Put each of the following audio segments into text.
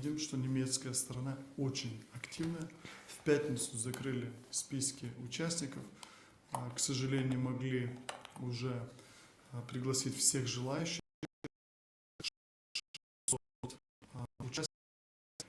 видим, что немецкая сторона очень активная. В пятницу закрыли списки участников. А, К сожалению, могли уже а, пригласить всех желающих. А,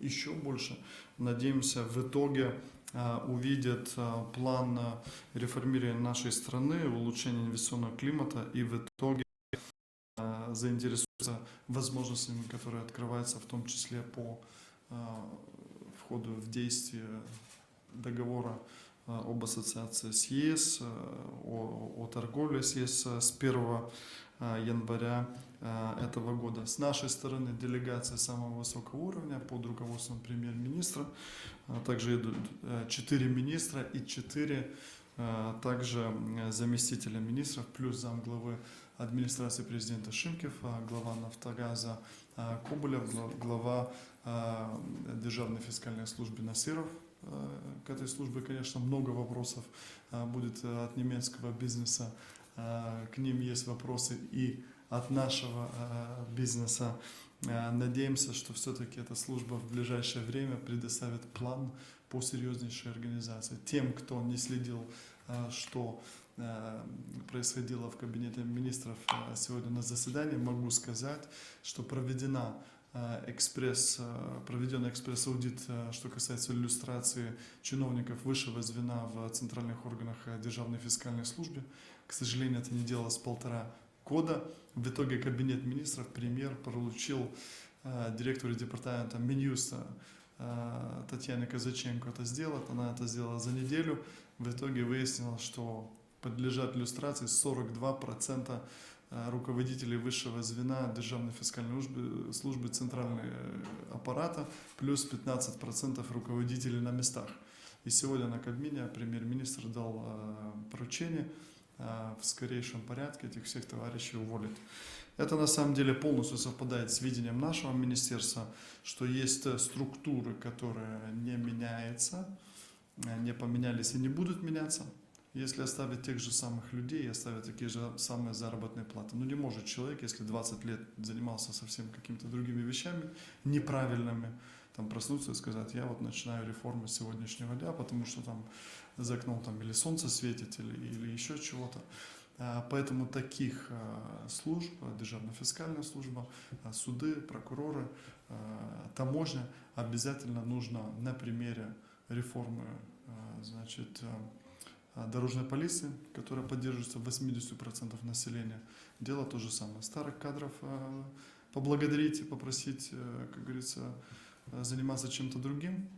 Еще больше. Надеемся, в итоге увидят план реформирования нашей страны, улучшения инвестиционного климата и в итоге заинтересуются возможностями, которые открываются в том числе по а, входу в действие договора а, об ассоциации с ЕС, а, о, о торговле с ЕС с 1 а, января этого года. С нашей стороны делегация самого высокого уровня под руководством премьер-министра. Также идут э, четыре министра и четыре а, также м, заместителя министров, плюс замглавы администрации президента Шимкев, а, глава Нафтогаза а, Коболев, гла- глава а, Державной фискальной службы Насиров. К этой службе, конечно, много вопросов будет от немецкого бизнеса. К ним есть вопросы и от нашего бизнеса. Надеемся, что все-таки эта служба в ближайшее время предоставит план по серьезнейшей организации. Тем, кто не следил, что происходило в кабинете министров а, сегодня на заседании, могу сказать, что проведена а, экспресс, проведен экспресс-аудит, что касается иллюстрации чиновников высшего звена в центральных органах Державной фискальной службы. К сожалению, это не делалось полтора года. В итоге кабинет министров, премьер поручил директору департамента Минюста Татьяне Казаченко это сделать. Она это сделала за неделю. В итоге выяснилось, что подлежат иллюстрации 42% а, руководителей высшего звена Державной фискальной службы, службы центрального аппарата, плюс 15% руководителей на местах. И сегодня на Кабмине премьер-министр дал а, поручение в скорейшем порядке этих всех товарищей уволить. Это на самом деле полностью совпадает с видением нашего министерства, что есть э, структуры, которые не меняются, э, не поменялись и не будут меняться. Если оставить тех же самых людей и оставить такие же самые заработные платы. Ну не может человек, если 20 лет занимался совсем какими-то другими вещами, неправильными, там проснуться и сказать, я вот начинаю реформы с сегодняшнего дня, потому что там за окном там или солнце светит, или, или еще чего-то. А, Поэтому таких а, служб, а, Державная фискальная служба, а, суды, прокуроры, таможня обязательно нужно на примере реформы значит, дорожной полиции, которая поддерживается 80% населения, делать то же самое. Старых кадров а, поблагодарить и попросить, э, как говорится, э, заниматься чем-то другим.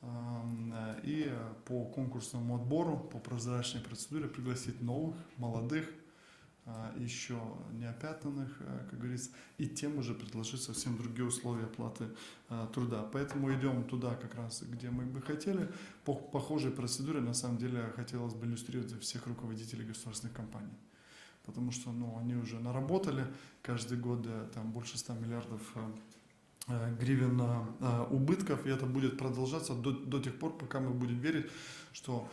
Ам, э, И э, по конкурсному отбору, по прозрачной процедуре пригласить новых, молодых, а, еще не э, как говорится, и тем уже предложить совсем другие условия оплаты а, труда. Поэтому идем туда как раз, где мы бы хотели. По похожей процедуре, на самом деле, хотелось бы иллюстрировать всех руководителей государственных компаний. Потому что ну, они уже наработали каждый год э, там, больше 100 миллиардов э, гривен убытков, и это будет продолжаться до, до тех пор, пока мы будем верить, что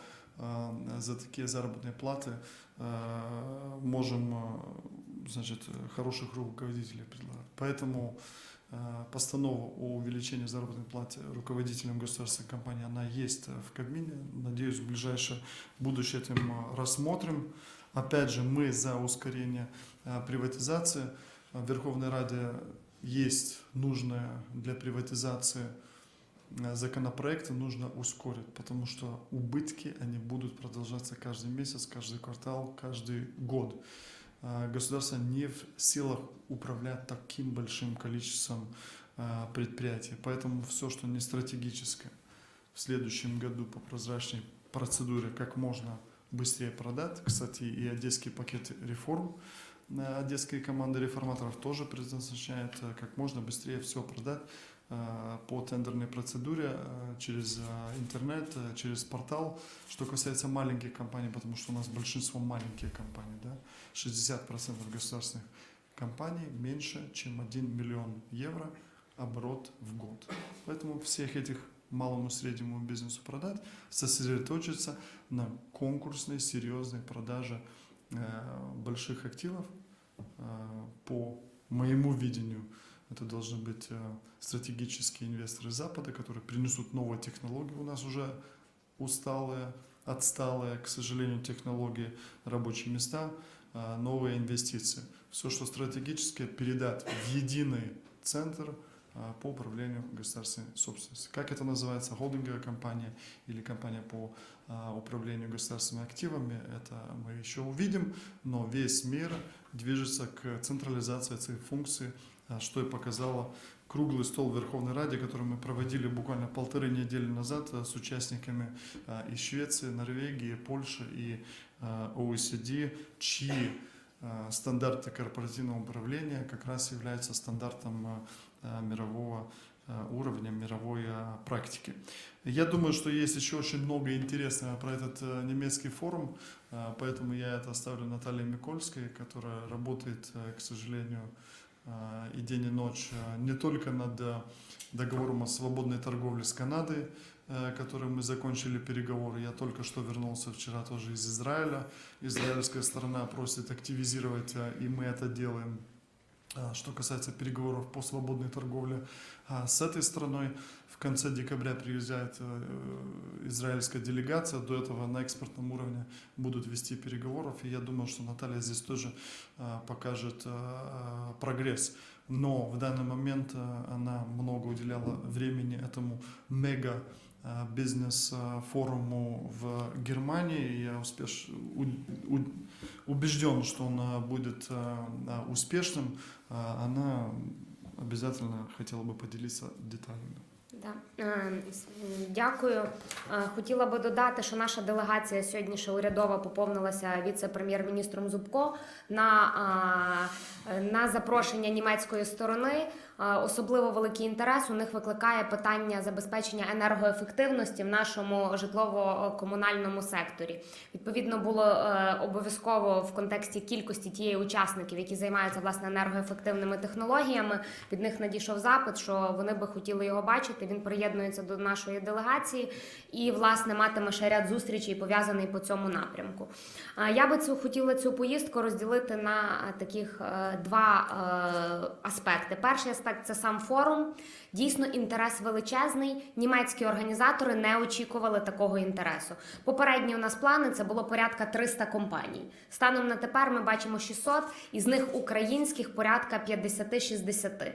за такие заработные платы э, можем э, значит, хороших руководителей предлагать. Поэтому постанова о увеличении заработной платы руководителям государственной компании, она есть э, в Кабмине. Надеюсь, в ближайшее будущее этим рассмотрим. Опять же, мы за ускорение приватизации. В Верховной Раде есть нужные для приватизации законопроекты, нужно ускорить, потому что убытки, они будут продолжаться каждый месяц, каждый квартал, каждый год. Э, Государство не в силах управлять таким большим количеством э, предприятий, поэтому все, что не стратегическое, в следующем году по прозрачной процедуре как можно быстрее продать. Кстати, и одесский пакет реформ э, одесской команды реформаторов тоже предназначает э, как можно быстрее все продать э, по тендерной процедуре э, через э, интернет, э, через портал. Что касается маленьких компаний, потому что у нас большинство маленькие компании, да, 60% государственных компаний меньше, чем 1 миллион евро оборот в год. Поэтому всех этих малому среднему бизнесу продать, сосредоточиться на конкурсной, серьезной продаже э, больших активов э, по моему видению Это должны быть э, стратегические инвесторы Запада, которые принесут новые технологии. У нас уже усталые, отсталые, к сожалению, технологии, рабочие места, э, новые инвестиции. Все, что стратегическое, передать в единый центр э, по управлению государственной собственностью. Как это называется? Холдинговая компания или компания по управлению государственными активами, это мы еще увидим, но весь мир движется к централизации этих функций, что и показало круглый стол в Верховной Раде, который мы проводили буквально полторы недели назад а, с участниками а, из Швеции, Норвегии, Польши и а, OECD, чьи а, стандарты корпоративного управления как раз являются стандартом а, а, мирового а, уровня, мировой а, практики. Я думаю, что есть еще очень много интересного про этот э, немецкий форум, а, поэтому я это оставлю Наталье Микольской, которая работает, э, к сожалению, а, и день и ночь а, не только над э, договором о свободной торговле с Канадой, э, которым мы закончили переговоры. Я только что вернулся вчера тоже из Израиля. Израильская сторона просит активизировать, э, и мы это делаем. Что касается переговоров по свободной торговле с этой страной, конце декабря приезжает э, израильская делегация. До этого на экспортном уровне будут вести переговоров. И я думаю, что Наталья здесь тоже а, покажет а, прогресс. Но в данный момент она много уделяла времени этому мега бизнес-форуму в Германии. Я успеш... у- убежден, что он будет успешным. А, Она обязательно хотела бы поделиться деталями. Е, Дякую. Е, Хотіла би додати, що наша делегація сьогодні ще урядова поповнилася віце-прем'єр-міністром Зубко на, е, на запрошення німецької сторони. Особливо великий інтерес у них викликає питання забезпечення енергоефективності в нашому житлово-комунальному секторі. Відповідно, було е, обов'язково в контексті кількості тієї учасників, які займаються власне енергоефективними технологіями. Від них надійшов запит, що вони би хотіли його бачити. Він приєднується до нашої делегації і, власне, матиме ще ряд зустрічей пов'язаний по цьому напрямку. Я би цю хотіла цю поїздку розділити на таких е, два е, аспекти. Перший аспект це сам форум. Дійсно, інтерес величезний. Німецькі організатори не очікували такого інтересу. Попередні у нас плани це було порядка 300 компаній. Станом на тепер ми бачимо 600, із них українських порядка 50-60.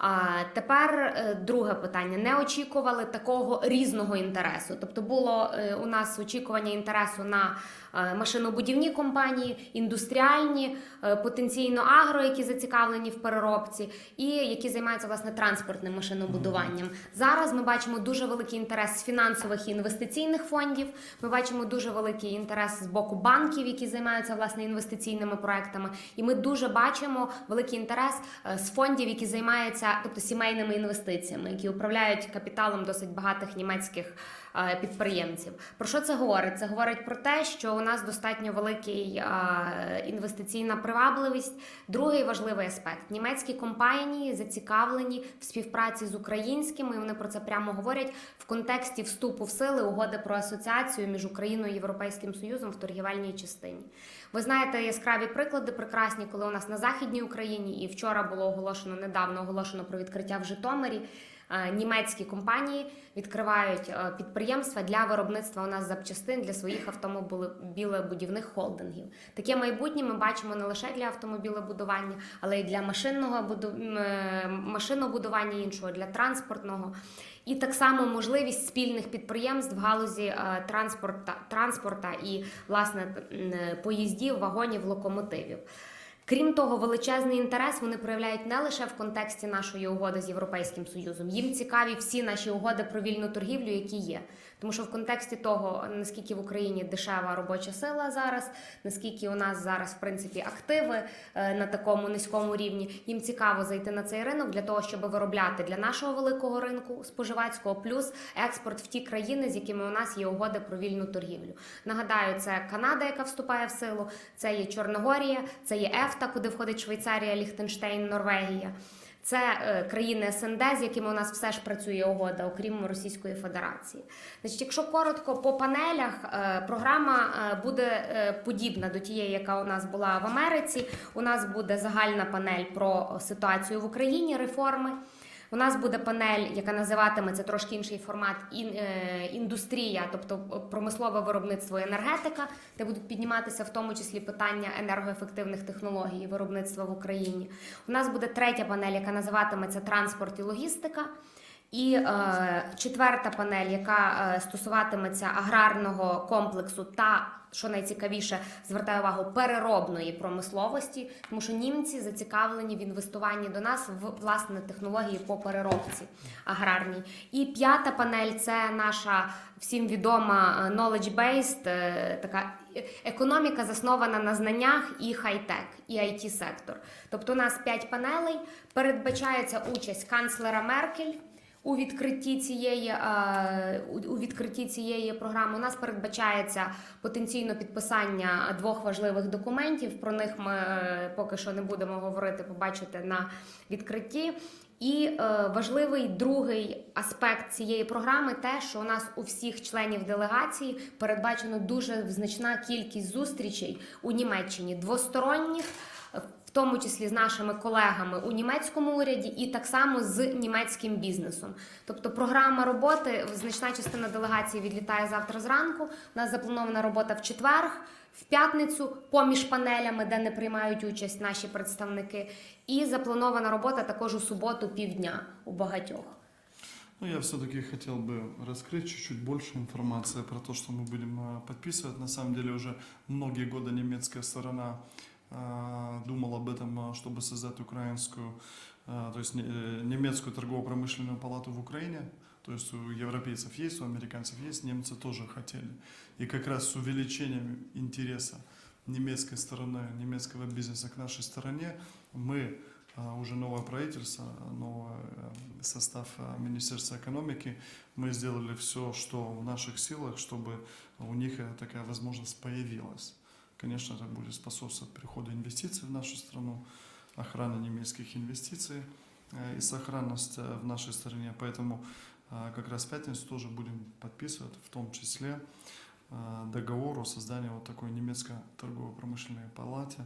А тепер е, друге питання: не очікували такого різного інтересу. Тобто було е, у нас очікування інтересу на машинобудівні компанії, індустріальні, е, потенційно агро, які зацікавлені в переробці, і які займаються власне транспортним машинобудуванням. Зараз ми бачимо дуже великий інтерес з фінансових і інвестиційних фондів. Ми бачимо дуже великий інтерес з боку банків, які займаються власне інвестиційними проектами. І ми дуже бачимо великий інтерес е, з фондів, які займаються, тобто сімейними інвестиціями, які управляють капіталом досить багатих німецьких е, підприємців. Про що це говорить? Це говорить про те, що у нас достатньо великий е, інвестиційна привабливість. Другий важливий аспект: німецькі компанії зацікавлені в співпраці з українськими. Вони про це прямо говорять в контексті вступу в сили угоди про асоціацію між Україною і Європейським Союзом в торгівельній частині. Ви знаєте яскраві приклади прекрасні, коли у нас на західній Україні і вчора було оголошено недавно оголошено про відкриття в Житомирі. Німецькі компанії відкривають е, підприємства для виробництва у нас запчастин для своїх автомобілебудівних холдингів. Таке майбутнє ми бачимо не лише для автомобілебудування, але й для машинного буду... е, машинобудування іншого, для транспортного. І так само можливість спільних підприємств в галузі е, транспорта, транспорта і власне поїздів, вагонів, локомотивів. Крім того, величезний інтерес вони проявляють не лише в контексті нашої угоди з Європейським Союзом. Їм цікаві всі наші угоди про вільну торгівлю, які є. Тому що в контексті того, наскільки в Україні дешева робоча сила зараз, наскільки у нас зараз в принципі активи е, на такому низькому рівні, їм цікаво зайти на цей ринок для того, щоб виробляти для нашого великого ринку споживацького, плюс експорт в ті країни, з якими у нас є угоди про вільну торгівлю. Нагадаю, це Канада, яка вступає в силу, це є Чорногорія, це є ЕФТА, куди входить Швейцарія, Ліхтенштейн, Норвегія. Це е, країни СНД, з якими у нас все ж працює угода, окрім Російської Федерації. Значить, якщо коротко по панелях, е, програма е, буде подібна до тієї, яка у нас була в Америці. У нас буде загальна панель про ситуацію в Україні, реформи. У нас буде панель, яка називатиметься трошки інший формат ін, е, індустрія, тобто промислове виробництво і енергетика, де будуть підніматися в тому числі питання енергоефективних технологій і виробництва в Україні. У нас буде третя панель, яка називатиметься транспорт і логістика. І е, четверта панель, яка е, стосуватиметься аграрного комплексу та, що найцікавіше, звертаю увагу, переробної промисловості, тому що німці зацікавлені в інвестуванні до нас в власне технології по переробці аграрній. І п'ята панель це наша всім відома е, knowledge-based, е, така економіка заснована на знаннях і хай-тек, і it сектор. Тобто у нас п'ять панелей. Передбачається участь канцлера Меркель. У відкритті цієї е, у відкритті цієї програми у нас передбачається потенційно підписання двох важливих документів. Про них ми е, поки що не будемо говорити, побачите на відкритті. І е, важливий другий аспект цієї програми те, що у нас у всіх членів делегації передбачено дуже значна кількість зустрічей у Німеччині двосторонніх В тому числі з нашими колегами у німецькому уряді, і так само з німецьким бізнесом. Тобто, програма роботи значна частина делегації відлітає завтра зранку. У нас запланована робота в четвер, в п'ятницю, поміж панелями, де не приймають участь наші представники. І запланована робота також у суботу півдня у багатьох. Ну, я все-таки хотел бы раскрыть чуть-чуть больше информации про то, что мы будем э, подписывать. На самом деле уже многие годы немецкая сторона э, думала об этом, э, чтобы создать украинскую, э, то есть э, немецкую торгово-промышленную палату в Украине. То есть у европейцев есть, у американцев есть, немцы тоже хотели. И как раз с увеличением интереса немецкой стороны, немецкого бизнеса к нашей стороне, мы а, уже новое правительство, новый э, состав э, Министерства экономики, мы сделали все, что в наших силах, чтобы у них такая возможность появилась. Конечно, это будет способствовать переходу инвестиций в нашу страну, охране немецких инвестиций э, и сохранность э, в нашей стране. Поэтому э, как раз в пятницу тоже будем подписывать, в том числе договор о создании вот такой немецкой торгово-промышленной палате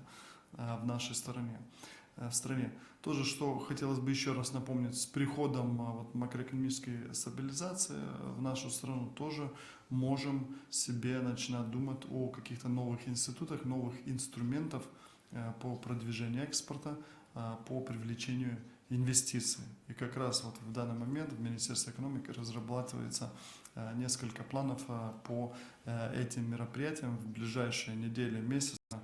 э, в нашей стороне э, в стране. Тоже, что хотелось бы еще раз напомнить, с приходом а, вот, макроэкономической стабилизации э, в нашу страну тоже можем себе начинать думать о каких-то новых институтах, новых инструментов э, по продвижению экспорта, по привлечению инвестиций. И как раз вот в данный момент в Министерстве экономики разрабатывается э, несколько планов э, по э, этим мероприятиям в ближайшие недели, месяцы э,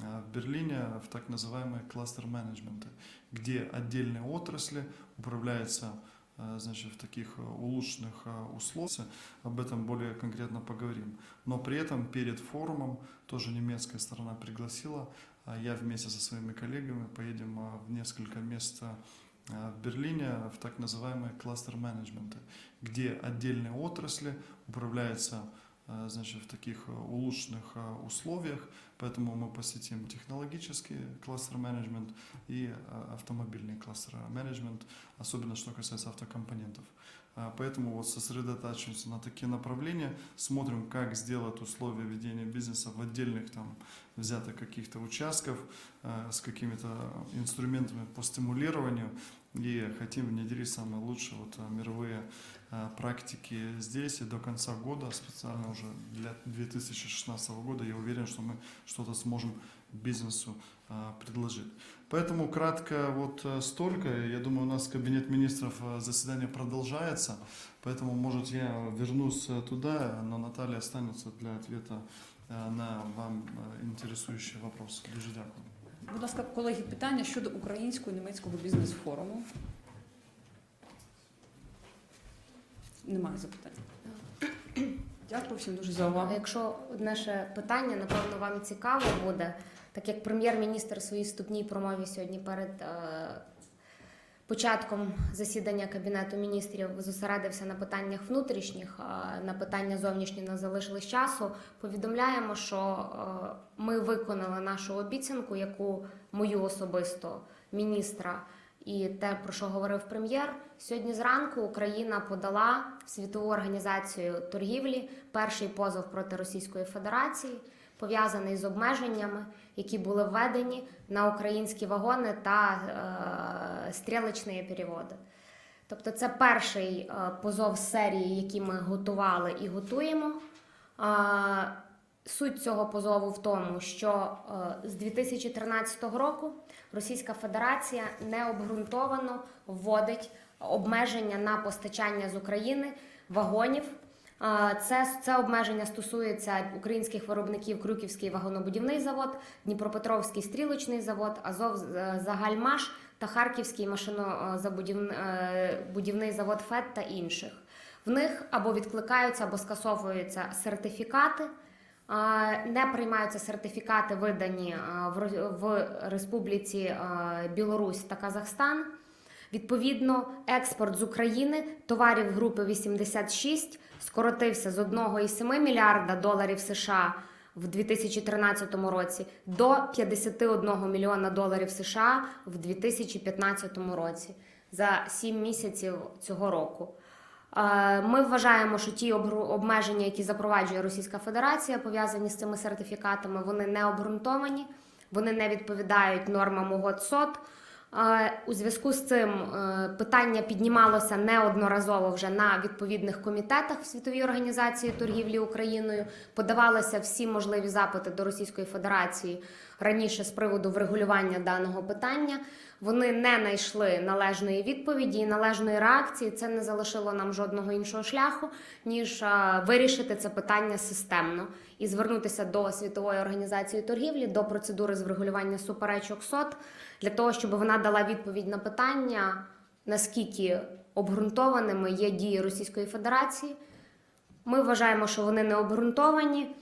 в Берлине в так называемые кластер-менеджменты, где отдельные отрасли управляются э, значит, в таких улучшенных условиях. Об этом более конкретно поговорим. Но при этом перед форумом тоже немецкая сторона пригласила. а Я вместе со своими коллегами поедем в несколько мест в Берлине в так называемые кластер-менеджменты, где отдельные отрасли управляются значит, в таких э, улучшенных э, условиях, поэтому мы посетим технологический кластер-менеджмент и э, автомобильный кластер-менеджмент, особенно что касается автокомпонентов. Поэтому вот сосредотачиваемся на такие направления, смотрим, как сделать условия ведения бизнеса в отдельных там взятых каких-то участков э, с какими-то инструментами по стимулированию и хотим внедрить самые лучшие вот, э, мировые э, практики здесь и до конца года, специально уже для 2016 года, я уверен, что мы что-то сможем бизнесу э, предложить. Поэтому кратко вот столько. Я думаю, у нас кабинет министров заседание продолжается, поэтому, может, я вернусь туда, но Наталья останется для ответа на вам интересующие вопросы. Дуже дякую. Будь ласка, колеги, питання щодо українського німецького бізнес-форуму. Немає запитань. Дякую всім дуже за увагу. Якщо одне ще питання, напевно, вам цікаво буде, так як прем'єр-міністр своїй вступній промові сьогодні перед е, початком засідання Кабінету міністрів зосередився на питаннях внутрішніх, на питання зовнішні не залишилось часу. Повідомляємо, що ми виконали нашу обіцянку, яку мою особисто міністра І те, про що говорив прем'єр, сьогодні зранку Україна подала світову організацію торгівлі перший позов проти Російської Федерації, пов'язаний з обмеженнями, які були введені на українські вагони та е, стрілочні переводи. Тобто, це перший е, позов серії, який ми готували і готуємо. Суть цього позову в тому, що е, з 2013 року Російська Федерація необґрунтовано вводить обмеження на постачання з України вагонів. Е, Це, це обмеження стосується українських виробників Крюківський вагонобудівний завод, Дніпропетровський стрілочний завод, Азов е, Загальмаш та Харківський машинобудівний завод ФЕД та інших. В них або відкликаються, або скасовуються сертифікати. Е, Не приймаються сертифікати, видані е, в Республіці е, Білорусь та Казахстан. Відповідно, експорт з України товарів групи 86 скоротився з 1,7 мільярда доларів США в 2013 році до 51 мільйона доларів США в 2015 році за 7 місяців цього року. Е, Ми вважаємо, що ті обмеження, які запроваджує Російська Федерація, пов'язані з цими сертифікатами, вони не обґрунтовані, вони не відповідають нормам угод СОТ. У зв'язку з цим е, питання піднімалося неодноразово вже на відповідних комітетах в Світовій організації торгівлі Україною. Подавалися всі можливі запити до Російської Федерації раніше з приводу врегулювання даного питання. Вони не знайшли належної відповіді і належної реакції. Це не залишило нам жодного іншого шляху, ніж е, вирішити це питання системно і звернутися до світової організації торгівлі, до процедури з врегулювання суперечок СОТ, для того, щоб вона дала відповідь на питання, наскільки обґрунтованими є дії Російської Федерації. Ми вважаємо, що вони не обґрунтовані.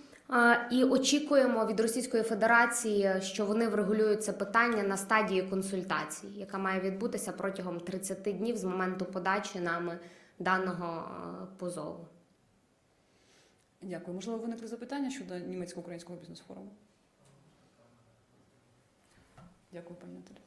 І очікуємо від Російської Федерації, що вони врегулюють це питання на стадії консультацій, яка має відбутися протягом 30 днів з моменту подачі нами даного позову. Дякую. Можливо, виникли запитання щодо німецько-українського бізнес-форуму? Дякую, пані Наталі.